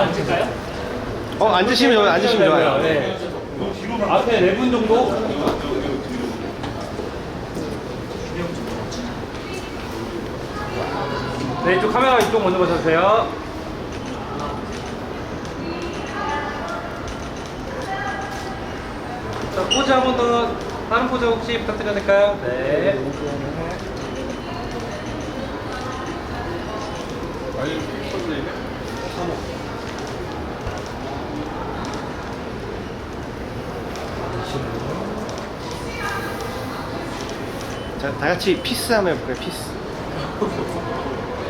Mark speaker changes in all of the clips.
Speaker 1: 앉을까요?
Speaker 2: 어, 앉으시면 여기 앉으시면 좋아요.
Speaker 1: 네. 앞에 네 분 정도? 네, 이쪽 카메라 이쪽 먼저 보셔주세요. 자, 포즈 한 번 더, 다른 포즈 혹시 부탁드려도 될까요? 네.
Speaker 2: 자, 다 같이 피스 한번 해볼까요? 피스.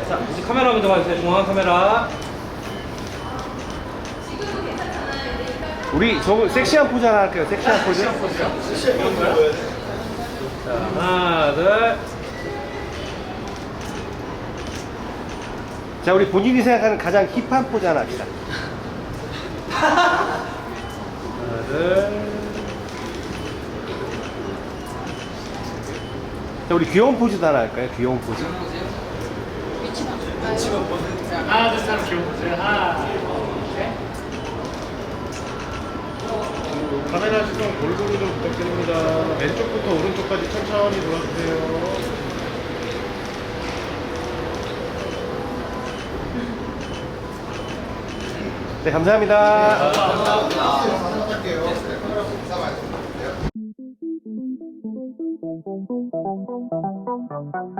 Speaker 1: 자, 이제 카메라 먼저 봐주세요. 중앙 카메라.
Speaker 2: 우리 저거 섹시한 포즈 하나 할게요. 섹시한 포즈.
Speaker 1: 자, 하나, 둘.
Speaker 2: 자, 우리 본인이 생각하는 가장 힙한 포즈 하나 합시다. 자, 우리 귀여운 포즈도 하나 할까요? 귀여운 포즈.
Speaker 1: 하나, 둘, 셋, 귀여워. 하나,
Speaker 3: 카메라 시선 골고루 좀 부탁드립니다. 왼쪽부터 오른쪽까지 천천히 돌아주세요.
Speaker 2: 네, 감사합니다.
Speaker 3: 감사합니다.